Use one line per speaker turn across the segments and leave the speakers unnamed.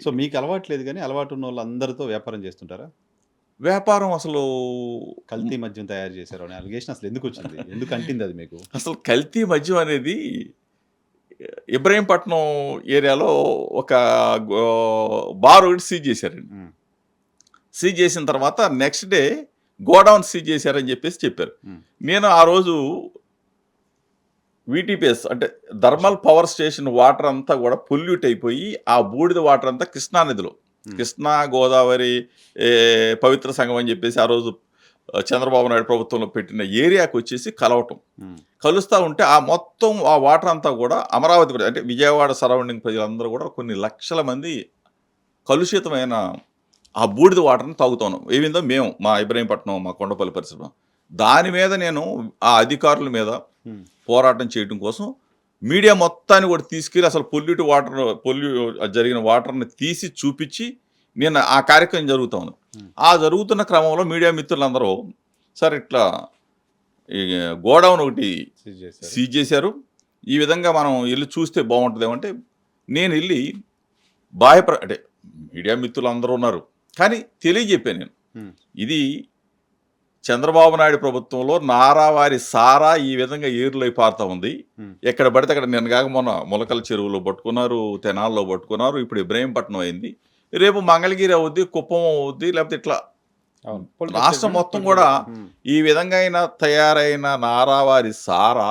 So మీకు అలవాటు లేదు కానీ అలవాటు ఉన్న వాళ్ళు అందరితో వ్యాపారం చేస్తుంటారా?
వ్యాపారం అసలు
కల్తీ మద్యం తయారు చేశారు అనే అలిగేషన్ అసలు ఎందుకు వచ్చింది? ఎందుకు అంటింది అది మీకు?
అసలు కల్తీ మద్యం అనేది ఇబ్రహీంపట్నం ఏరియాలో ఒక బార్ ఒకటి సీజ్ చేశారండి. సీజ్ చేసిన తర్వాత నెక్స్ట్ డే గోడౌన్ సీజ్ చేశారని చెప్పేసి చెప్పారు. నేను ఆ రోజు వీటీపీఎస్ అంటే థర్మల్ పవర్ స్టేషన్ వాటర్ అంతా కూడా పొల్యూట్ అయిపోయి ఆ బూడిద వాటర్ అంతా కృష్ణా నదిలో.
Hmm.
కృష్ణా గోదావరి ఏ, పవిత్ర సంఘం అని చెప్పేసి ఆ రోజు చంద్రబాబు నాయుడు ప్రభుత్వంలో పెట్టిన ఏరియాకి వచ్చేసి కలవటం.
ఉమ్,
కలుస్తూ ఉంటే ఆ మొత్తం ఆ వాటర్ అంతా కూడా అమరావతి అంటే విజయవాడ సరౌండింగ్ ప్రజలందరూ కూడా కొన్ని లక్షల మంది కలుషితమైన ఆ బూడిద వాటర్ని తాగుతున్నాం ఏమిందో మేము మా ఇబ్రహీంపట్నం మా కొండపల్లి పరిసరం. దాని మీద నేను ఆ అధికారుల మీద
ఉమ్,
పోరాటం చేయడం కోసం మీడియా మొత్తాన్ని కూడా తీసుకెళ్ళి అసలు పొల్యూట్ వాటర్ పొల్యూ జరిగిన వాటర్ని తీసి చూపించి నేను ఆ కార్యక్రమం జరుగుతా ఉంది.
Hmm.
ఆ జరుగుతున్న క్రమంలో మీడియా మిత్రులందరూ సార్ ఇట్లా గోడౌన్ ఒకటి
సీజ్ చేశారు.
ఈ విధంగా మనం వెళ్ళి చూస్తే బాగుంటుంది అంటే నేను వెళ్ళి బాహ్య అంటే మీడియా మిత్రులు అందరూ ఉన్నారు. కానీ తెలియజెప్పాను నేను.
ఉమ్,
ఇది చంద్రబాబు నాయుడు ప్రభుత్వంలో నారావారి సారా ఈ విధంగా ఏరులై పారుతా ఉంది. ఎక్కడ పడితే అక్కడ నిన్న కాక మొన్న మొలకల చెరువులో పట్టుకున్నారు తెనాల్లో పట్టుకున్నారు ఇప్పుడు ఇబ్రహీంపట్నం అయింది. రేపు మంగళగిరి అవుద్ది కుప్పం అవుద్ది లేకపోతే ఇట్లా
అవును.
రాష్ట్రం మొత్తం కూడా ఈ విధంగా అయిన తయారైన నారావారి సారా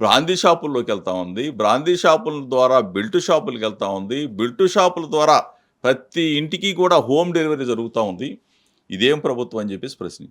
బ్రాందీ షాపుల్లోకి వెళ్తా ఉంది. బ్రాందీ షాపుల ద్వారా బెల్ట్ షాపులకు వెళ్తా ఉంది. బెల్ట్ షాపుల ద్వారా ప్రతి ఇంటికి కూడా హోమ్ డెలివరీ జరుగుతూ ఉంది. ఇదేం ప్రభుత్వం అని చెప్పేసి ప్రశ్న